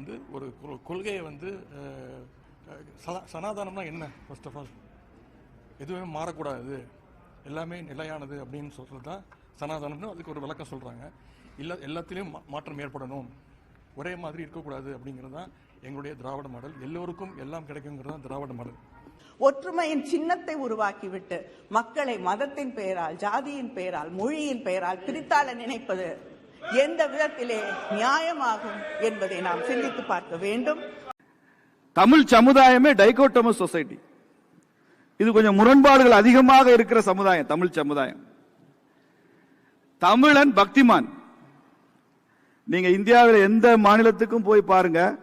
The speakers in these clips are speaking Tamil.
வந்து ஒரு கொ- கொள்கையை வந்து சனாதானம்னா என்ன ஃபர்ஸ்ட் ஆஃப் ஆல் எதுவுமே மாறக்கூடாது. எல்லாமே நிலையானது அப்படின்னு சொல்கிறது தான் சனாதனம்னு அதுக்கு ஒரு விளக்கம் சொல்கிறாங்க இல்லை எல்லாத்துலேயும் மா- மாற்றம் ஏற்படணும். ஒரே மாதிரி இருக்கக்கூடாது அப்படிங்கிறது தான் எங்களுடைய திராவிட மாடல். எல்லோருக்கும் எல்லாம் கிடைக்குங்கிறது தான் திராவிட மாடல். ஒற்றுமையின் சின்னத்தை உருவாக்கிவிட்டு மக்களை மதத்தின் பெயரால் ஜாதியின் பெயரால் மொழியின் பெயரால் பிரித்தாள நினைப்பது எந்த விதத்திலே நியாயமாகும் என்பதை நாம் சிந்தித்து பார்க்க வேண்டும். தமிழ் சமுதாயமே டைகோட்டமஸ் சொசைட்டி. இது கொஞ்சம் முரண்பாடுகள் அதிகமாக இருக்கிற சமுதாயம் தமிழ் சமுதாயம். தமிழன் பக்திமான். நீங்க இந்தியாவில் எந்த மாநிலத்துக்கும் போய் பாருங்க.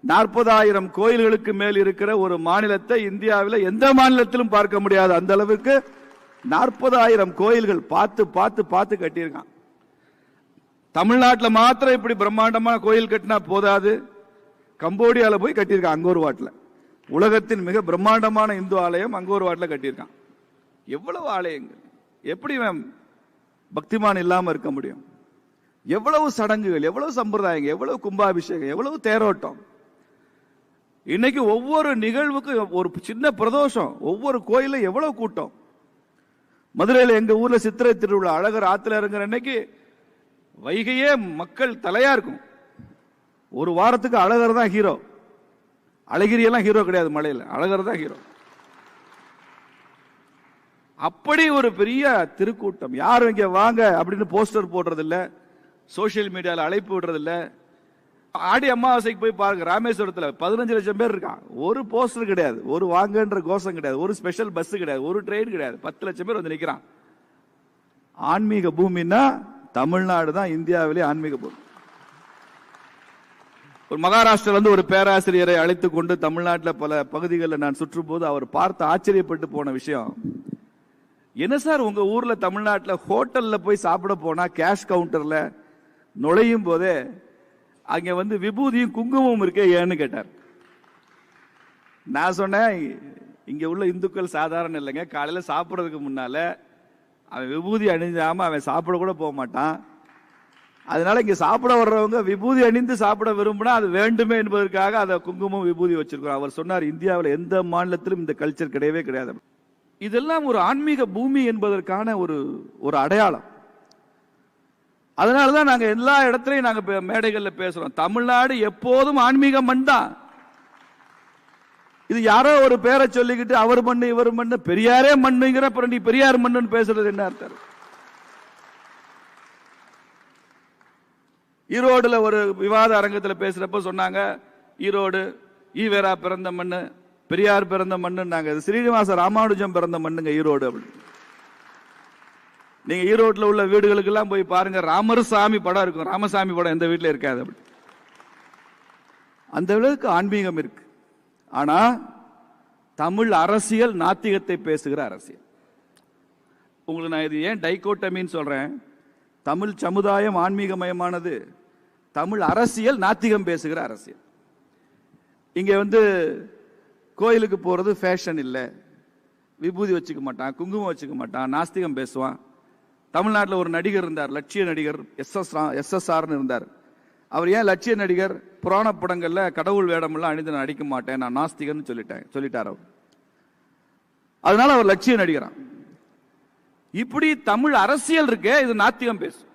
நாற்பதாயிரம் கோயில்களுக்கு மேல் இருக்கிற ஒரு மாநிலத்தை இந்தியாவில் எந்த மாநிலத்திலும் பார்க்க முடியாது. அந்த அளவுக்கு நாற்பதாயிரம் கோயில்கள் பார்த்து பார்த்து பார்த்து கட்டியிருக்கான். தமிழ்நாட்டில் மாத்திரம் இப்படி பிரம்மாண்டமான கோயில் கட்டினா போதாது? கம்போடியாவில் போய் கட்டியிருக்கான் அங்கோர் வாட்டில் உலகத்தின் மிக பிரம்மாண்டமான இந்து ஆலயம் அங்கோர் வாட்டில் கட்டியிருக்கான். எவ்வளவு ஆலயங்கள்? எப்படி மேம் பக்திமான் இல்லாமல் இருக்க முடியும்? எவ்வளவு சடங்குகள் எவ்வளவு சம்பிரதாயங்கள் எவ்வளவு கும்பாபிஷேகம் எவ்வளவு தேரோட்டம்? இன்னைக்கு ஒவ்வொரு நிகழ்வுக்கும் ஒரு சின்ன பிரதோஷம் ஒவ்வொரு கோயிலும் எவ்வளவு கூட்டம்? மதுரையில் எங்கள் ஊரில் சித்திரை திருவிழா அழகர் ஆற்றுல இறங்குற அன்னைக்கு வைகையே மக்கள் தலையா இருக்கும். ஒரு வாரத்துக்கு அழகர் தான் ஹீரோ அழகிரி எல்லாம் ஹீரோ கிடையாது மலையில். அழகர் தான் ஹீரோ அப்படி ஒரு பெரிய திருக்கூட்டம். யாரும் இங்கே வாங்க அப்படின்னு போஸ்டர் போடுறதில்ல. சோசியல் மீடியாவில் அழைப்பு விடுறதில்ல. ஆடி அமாவாசைக்கு போய் பாருங்க ராமேஸ்வரத்தில் பதினஞ்சு லட்சம் பேர் இருக்கான் ஒரு போஸ்டர் கிடையாது. ஒரு வாங்கன்ற கோஷம் கிடையாது. ஒரு ஸ்பெஷல் பஸ் கிடையாது. ஒரு ட்ரெயின் கிடையாது. பத்து லட்சம் பேர் வந்து நிற்கிறான் ஆன்மீக பூமின்னா தமிழ்நாடு தான் இந்தியாவிலே ஆன்மீக பூமி ஒரு மகாராஷ்டிரிலிருந்து ஒரு பேராசிரியரை அழைத்து கொண்டு தமிழ்நாட்டில் பல பகுதிகளில் நான் சுற்றும் போது அவர் பார்த்து ஆச்சரியப்பட்டு போன விஷயம் என்ன சார் உங்க ஊர்ல தமிழ்நாட்டில் ஹோட்டலில் போய் சாப்பிட போனா கேஷ் கவுண்டர்ல நுழையும் போதே அங்க வந்து விபூதியும் குங்குமமும் இருக்கே ஏன்னு கேட்டார். நான் சொன்னேன் இங்க உள்ள இந்துக்கள் சாதாரண இல்லைங்க காலையில சாப்பிட்றதுக்கு முன்னால அவன் விபூதி அணிஞ்சாமல் அவன் சாப்பிட கூட போக மாட்டான். அதனால இங்கே சாப்பிட வர்றவங்க விபூதி அணிந்து சாப்பிட விரும்பினா அது வேண்டுமே என்பதற்காக அதை குங்குமம் விபூதி வச்சிருக்கிறோம். அவர் சொன்னார் இந்தியாவில் எந்த மாநிலத்திலும் இந்த கல்ச்சர் கிடையவே கிடையாது. இதெல்லாம் ஒரு ஆன்மீக பூமி என்பதற்கான ஒரு ஒரு அடையாளம். அதனாலதான் நாங்கள் எல்லா இடத்துலையும் நாங்கள் மேடைகளில் பேசுகிறோம் தமிழ்நாடு எப்போதும் ஆன்மீக மண் தான் இது யாரோ ஒரு பேரை சொல்லிக்கிட்டு அவர் மண்ணு இவர் மண்ணு பெரியாரே மண்ணுங்கிற அப்புறம் நீ பெரியார் மண்ணுன்னு பேசுறது என்ன அர்த்தம்? ஈரோடுல ஒரு விவாத அரங்கத்துல பேசுறப்ப சொன்னாங்க ஈரோடு ஈவேரா பிறந்த மண்ணு பெரியார் பிறந்த மண்ணுன்னாங்க. இது ஸ்ரீனிவாச ராமானுஜம் பிறந்த மண்ணுங்க ஈரோடு அப்படின்னு. நீங்க ஈரோட்ல உள்ள வீடுகளுக்கெல்லாம் போய் பாருங்க ராமர்சாமி படம் இருக்கும். ராமசாமி படம் எந்த வீட்டில் இருக்காது அப்படி. அந்த அளவுக்கு ஆன்மீகம் இருக்கு. ஆனா தமிழ் அரசியல் நாத்திகத்தை பேசுகிற அரசியல். உங்களுக்கு நான் இது ஏன் டைகோட்டமின்னு சொல்றேன்? தமிழ் சமுதாயம் ஆன்மீகமயமானது. தமிழ் அரசியல் நாத்திகம் பேசுகிற அரசியல். இங்க வந்து கோயிலுக்கு போறது ஃபேஷன் இல்லை. விபூதி வச்சுக்க மாட்டான் குங்குமம் வச்சுக்க மாட்டான் நாஸ்திகம் பேசுவான். தமிழ்நாட்டில் ஒரு நடிகர் இருந்தார் லட்சிய நடிகர் எஸ்எஸ் எஸ்எஸ்ஆர்னு இருந்தார். அவர் ஏன் லட்சிய நடிகர் புராண படங்களில் கடவுள் வேடமெல்லாம் அணிந்து நான் நடிக்க மாட்டேன் நான் நாஸ்திகன்னு சொல்லிட்டேன் சொல்லிட்டார் அவர். அதனால அவர் லட்சிய நடிகரான் இப்படி தமிழ் அரசியல் இருக்கே இது நாத்திகம் பேசும்.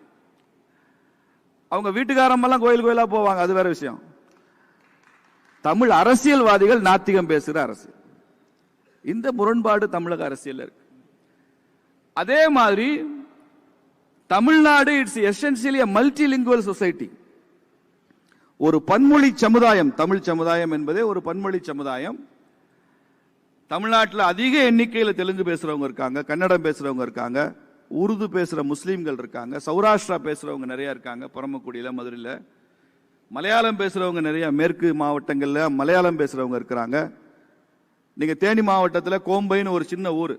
அவங்க வீட்டுக்காரமெல்லாம் கோயில் கோயிலா போவாங்க அது வேற விஷயம். தமிழ் அரசியல்வாதிகள் நாத்திகம் பேசுகிற அரசு இந்த முரண்பாடு தமிழக அரசியல் இருக்கு. அதே மாதிரி Tamil Nadu it's essentially multilingual society ஒரு பன்மொழி சமுதாயம் தமிழ் சமுதாயம் என்பதே ஒரு பன்மொழி சமுதாயம். தமிழ்நாட்டில் அதிக எண்ணிக்கையில் தெலுங்கு பேசுறவங்க இருக்காங்க கன்னடம் பேசுறவங்க இருக்காங்க உருது பேசுற முஸ்லீம்கள் இருக்காங்க சௌராஷ்டிரா பேசுறவங்க நிறைய இருக்காங்க பரமக்குடியில மதுரையில். மலையாளம் பேசுறவங்க நிறைய மேற்கு மாவட்டங்களில் மலையாளம் பேசுறவங்க இருக்கிறாங்க. நீங்க தேனி மாவட்டத்தில் கோம்பைன்னு ஒரு சின்ன ஊர்.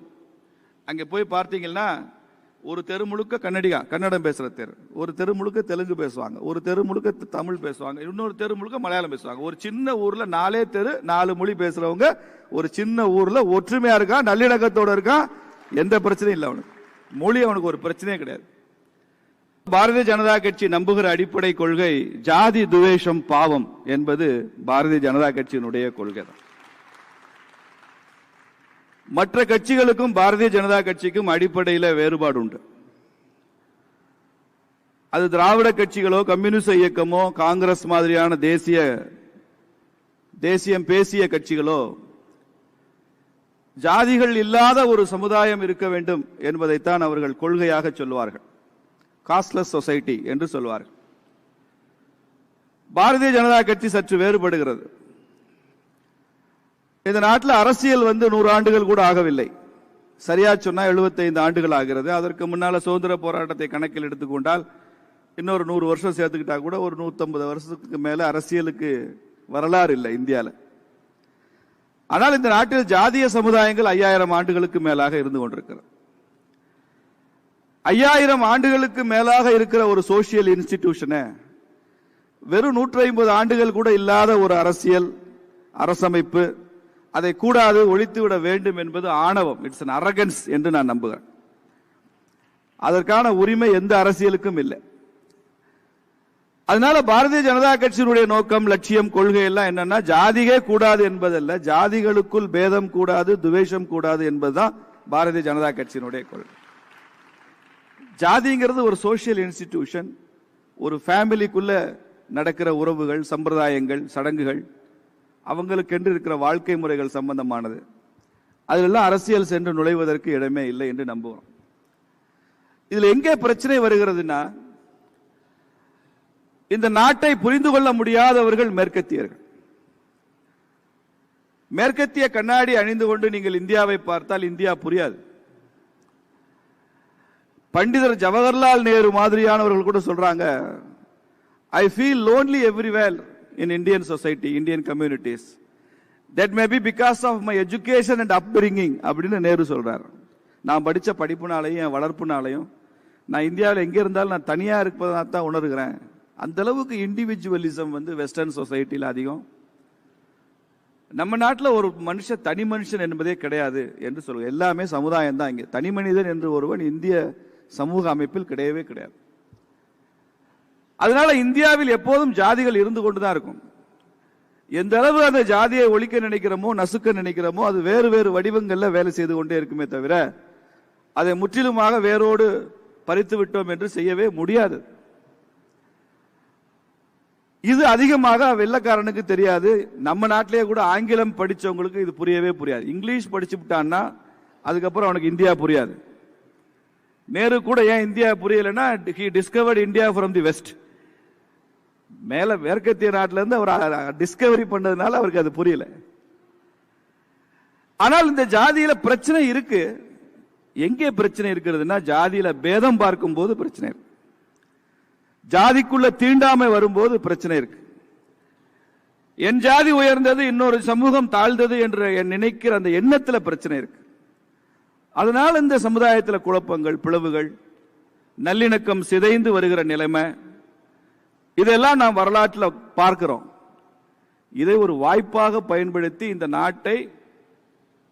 அங்கே போய் பார்த்தீங்கன்னா ஒரு தெரு முழுக்க கன்னடிகா கன்னடம் பேசுகிற தெரு. ஒரு தெரு முழுக்க தெலுங்கு பேசுவாங்க. ஒரு தெரு முழுக்க தமிழ் பேசுவாங்க. இன்னொரு தெரு முழுக்க மலையாளம் பேசுவாங்க. ஒரு சின்ன ஊரில் நாலே தெரு நாலு மொழி பேசுகிறவங்க ஒரு சின்ன ஊரில் ஒற்றுமையாக இருக்கான் நல்லிணக்கத்தோடு இருக்கான் எந்த பிரச்சனையும் இல்லை அவனுக்கு. மொழி அவனுக்கு ஒரு பிரச்சனையே கிடையாது. பாரதிய ஜனதா கட்சி நம்புகிற அடிப்படை கொள்கை ஜாதி துவேஷம் பாவம் என்பது பாரதிய ஜனதா கட்சியினுடைய கொள்கை தான் மற்ற கட்சிகளுக்கும் பாரதிய ஜனதா கட்சிக்கும் அடிப்படையில் வேறுபாடு உண்டு அது திராவிட கட்சிகளோ கம்யூனிஸ்ட் இயக்கமோ காங்கிரஸ் மாதிரியான தேசிய தேசியம் பேசிய கட்சிகளோ ஜாதிகள் இல்லாத ஒரு சமுதாயம் இருக்க வேண்டும் என்பதைத்தான் அவர்கள் கொள்கையாக சொல்வார்கள். காஸ்ட்லெஸ் சொசைட்டி என்று சொல்வார்கள். பாரதிய ஜனதா கட்சி சற்று வேறுபடுகிறது. இந்த நாட்டில் அரசியல் வந்து நூறு ஆண்டுகள் கூட ஆகவில்லை. சரியா சொன்னா 75 ஆண்டுகள் ஆகிறது. அதற்கு முன்னால சுதந்திர போராட்டத்தை கணக்கில் எடுத்துக்கொண்டால் இன்னொரு நூறு வருஷம் சேர்த்துக்கிட்டா கூட ஒரு 150 வருஷத்துக்கு மேலே அரசியலுக்கு வரலாறு இல்லை இந்தியாவில் ஆனால் இந்த நாட்டில் ஜாதிய சமுதாயங்கள் ஐயாயிரம் ஆண்டுகளுக்கு மேலாக இருந்து கொண்டிருக்கிறது. ஐயாயிரம் ஆண்டுகளுக்கு மேலாக இருக்கிற ஒரு சோசியல் இன்ஸ்டிடியூஷனை வெறும் நூற்றி ஐம்பது ஆண்டுகள் கூட இல்லாத ஒரு அரசியல் அரசமைப்பு அதை கூடாது ஒழித்துவிட வேண்டும் என்பது ஆணவம். இட்ஸ் அன் அரகன்ஸ் என்று நான் நம்புகிறேன். அதற்கான உரிமை எந்த அரசியலுக்கும் இல்லை. அதனால பாரதிய ஜனதா கட்சியினுடைய நோக்கம் லட்சியம் கொள்கை எல்லாம் என்னன்னா ஜாதிகே கூடாது என்பதல்ல. ஜாதிகளுக்குள் பேதம் கூடாது துவேஷம் கூடாது என்பதுதான் பாரதிய ஜனதா கட்சியினுடைய கொள்கை. ஜாதிங்கிறது ஒரு சோசியல் இன்ஸ்டிடியூஷன் ஒரு ஃபேமிலிக்குள்ள நடக்கிற உறவுகள் சம்பிரதாயங்கள் சடங்குகள் அவங்களுக்கென்று இருக்கிற வாழ்க்கை முறைகள் சம்பந்தமானது. அதிலெல்லாம் அரசியல் சென்று நுழைவதற்கு இடமே இல்லை என்று நம்புகிறோம். இதில் எங்கே பிரச்சனை வருகிறதுனா இந்த நாட்டை புரிந்து கொள்ள முடியாதவர்கள் மேற்கத்தியர்கள். மேற்கத்திய கண்ணாடி அணிந்து கொண்டு நீங்கள் இந்தியாவை பார்த்தால் இந்தியா புரியாது. பண்டிதர் ஜவஹர்லால் நேரு மாதிரியானவர்கள் கூட சொல்றாங்க I feel lonely everywhere in Indian society Indian communities. That may be because of my education and upbringing அப்படின்னு நேரு சொல்றாரு. நான் படித்த படிப்புனாலையும் என் வளர்ப்புனாலையும் நான் இந்தியாவில் எங்கே இருந்தாலும் நான் தனியாக இருப்பதாக தான் உணர்கிறேன். அந்த அளவுக்கு இண்டிவிஜுவலிசம் வந்து வெஸ்டர்ன் சொசைட்டியில் அதிகம். நம்ம நாட்டில் ஒரு மனுஷன் தனி மனுஷன் என்பதே கிடையாது என்று சொல்லுவோம் எல்லாமே சமுதாயம் தான் இங்கே. தனி மனிதன் என்று ஒருவன் இந்திய சமூக அமைப்பில் கிடையவே கிடையாது. அதனால இந்தியாவில் எப்போதும் ஜாதிகள் இருந்து கொண்டுதான் இருக்கும். எந்த அளவு அந்த ஜாதியை ஒழிக்க நினைக்கிறோமோ நசுக்க நினைக்கிறோமோ அது வேறு வேறு வடிவங்களில் வேலை செய்து கொண்டே இருக்குமே தவிர அதை முற்றிலுமாக வேரோடு பறித்து விட்டோம் என்று செய்யவே முடியாது. இது அதிகமாக வெள்ளக்காரனுக்கு தெரியாது. நம்ம நாட்டிலேயே கூட ஆங்கிலம் படித்தவங்களுக்கு இது புரியவே புரியாது. இங்கிலீஷ் படிச்சு விட்டான்னா அதுக்கப்புறம் அவனுக்கு இந்தியா புரியாது. நேரு கூட ஏன் India புரியலைன்னா he discovered India from the west மேல மேற்கத்திய நாட்டில இருந்து அவர் டிஸ்கவரி பண்ணதுனால அவருக்கு அது புரியல. ஆனால் இந்த ஜாதியில பிரச்சனை இருக்கு. எங்கே பிரச்சனை இருக்கிறதுனா ஜாதியில பேதம் பார்க்கும் போது பிரச்சனை இருக்கு. ஜாதிக்குள்ள தீண்டாமை வரும்போது பிரச்சனை இருக்கு. என் ஜாதி உயர்ந்தது இன்னொரு சமூகம் தாழ்ந்தது என்று என் நினைக்கிற அந்த எண்ணத்துல பிரச்சனை இருக்கு. அதனால இந்த சமுதாயத்தில் குழப்பங்கள் பிளவுகள் நல்லிணக்கம் சிதைந்து வருகிற நிலைமை இதெல்லாம் நாம் வரலாற்றில் பார்க்கிறோம். இதை ஒரு வாய்ப்பாக பயன்படுத்தி இந்த நாட்டை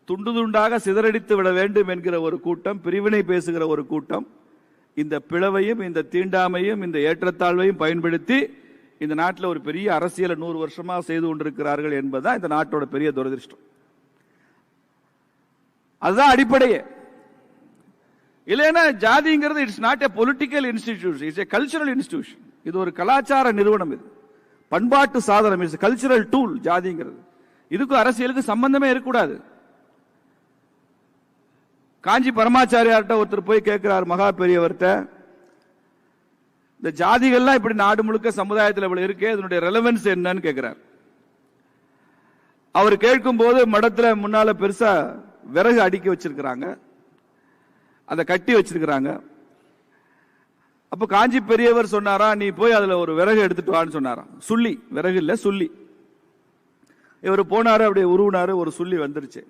துண்டு துண்டாக சிதறடித்து விட வேண்டும் என்கிற ஒரு கூட்டம் பிரிவினை பேசுகிற ஒரு கூட்டம் இந்த பிளவையும் இந்த தீண்டாமையும் இந்த ஏற்றத்தாழ்வையும் பயன்படுத்தி இந்த நாட்டில் ஒரு பெரிய அரசியலை நூறு வருஷமாக செய்து கொண்டிருக்கிறார்கள் என்பதுதான் இந்த நாட்டோட பெரிய துரதிருஷ்டம். அதுதான் அடிப்படையே. இல்லைன்னா ஜாதிங்கிறது it's not a political institution it's a cultural institution இது ஒரு கலாச்சார நிறுவனம் இது. பண்பாட்டு சாதனம் இட்ஸ் கல்ச்சுரல் டூல் ஜாதிங்கிறது. இதுக்கும் அரசியலுக்கு சம்பந்தமே இருக்கக்கூடாது. காஞ்சி பரமாச்சாரியார்கிட்ட ஒருத்தர் போய் கேட்கிறார் மகா பெரியவர்கிட்ட இந்த ஜாதிகள்லாம் இப்படி நாடு முழுக்க சமுதாயத்தில் இவ்வளவு இருக்கே இதனுடைய ரெலவென்ஸ் என்னன்னு கேட்கிறார். அவர் கேட்கும் போது மடத்துல முன்னால பெருசா விறகு அடுக்கி வச்சிருக்கிறாங்க. அதை கட்டி வச்சிருக்கிறாங்க. அப்ப காஞ்சி பெரியவர் சொன்னாரா நீ போய் அதுல ஒரு விறகு எடுத்துட்டு வான்னு சொன்னாராம். சுள்ளி விறகு இல்ல சுள்ளி. இவர் போனாரு அப்படியே உருவினாரு ஒரு சுள்ளி வந்துருச்சு.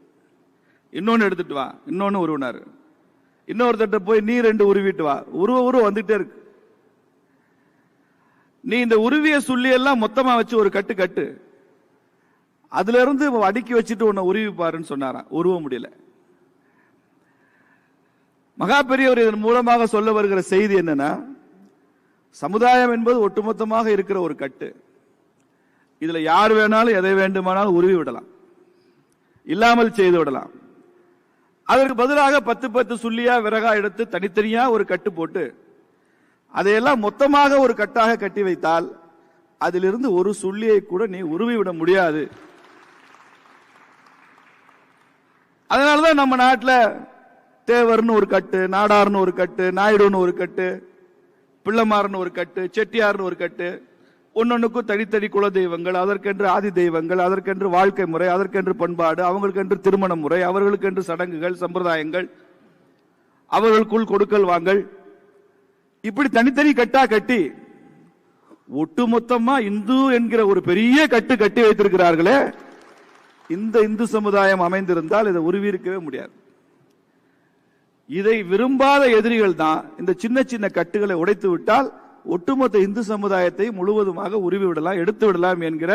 இன்னொன்னு எடுத்துட்டு வா இன்னொன்னு உருவினாரு. இன்னொருத்தட்ட போய் நீ ரெண்டு உருவிட்டு வா. உருவ உருவ வந்துட்டே இருக்கு. நீ இந்த உருவிய சுள்ளி எல்லாம் மொத்தமா வச்சு ஒரு கட்டு கட்டு. அதுல இருந்து அடுக்கி வச்சுட்டு உன்னை உருவி பாருன்னு உருவ முடியல. மகா பெரியவர் இதன் மூலமாக சொல்ல வருகிற செய்தி என்னன்னா சமுதாயம் என்பது ஒட்டுமொத்தமாக இருக்கிற ஒரு கட்டு. இதுல யார் வேணாலும் எதை வேண்டுமானாலும் உருவி விடலாம். இல்லாமல் செய்து விடலாம். அதற்கு பதிலாக பத்து பத்து சுள்ளியா விறகா எடுத்து தனித்தனியா ஒரு கட்டு போட்டு அதையெல்லாம் மொத்தமாக ஒரு கட்டாக கட்டி வைத்தால் அதிலிருந்து ஒரு சுள்ளியை கூட நீ உருவி விட முடியாது. அதனாலதான் நம்ம நாட்டில் தேவர்னு ஒரு கட்டு நாடார்னு ஒரு கட்டு நாயுடுன்னு ஒரு கட்டு பிள்ளைமார்னு ஒரு கட்டு செட்டியார்னு ஒரு கட்டு ஒன்னொன்னுக்கும் தனித்தனி குல தெய்வங்கள் அதற்கென்று ஆதி தெய்வங்கள் அதற்கென்று வாழ்க்கை முறை அதற்கென்று பண்பாடு அவங்களுக்கென்று திருமண முறை அவர்களுக்கென்று சடங்குகள் சம்பிரதாயங்கள் அவர்களுக்குள் கொடுக்கல் வாங்கல். இப்படி தனித்தனி கட்டா கட்டி ஒட்டுமொத்தமா இந்து என்கிற ஒரு பெரிய கட்டு கட்டி வைத்திருக்கிறார்களே இந்த இந்து சமுதாயம் அமைந்திருந்தால் இதை உருவிருக்கவே முடியாது. இதை விரும்பாத எதிரிகள் தான் இந்த சின்ன சின்ன கட்டுகளை உடைத்து விட்டால் ஒட்டுமொத்த இந்து சமுதாயத்தை முழுவதுமாக உருவி விடலாம் எடுத்து விடலாம் என்கிற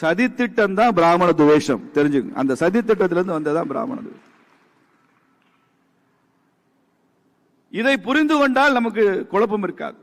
சதித்திட்டம் தான் பிராமண துவேஷம். தெரிஞ்சுங்க. அந்த சதித்திட்டத்திலிருந்து வந்ததான் பிராமண துவேஷம். இதை புரிந்து கொண்டால் நமக்கு குழப்பம் இருக்காது.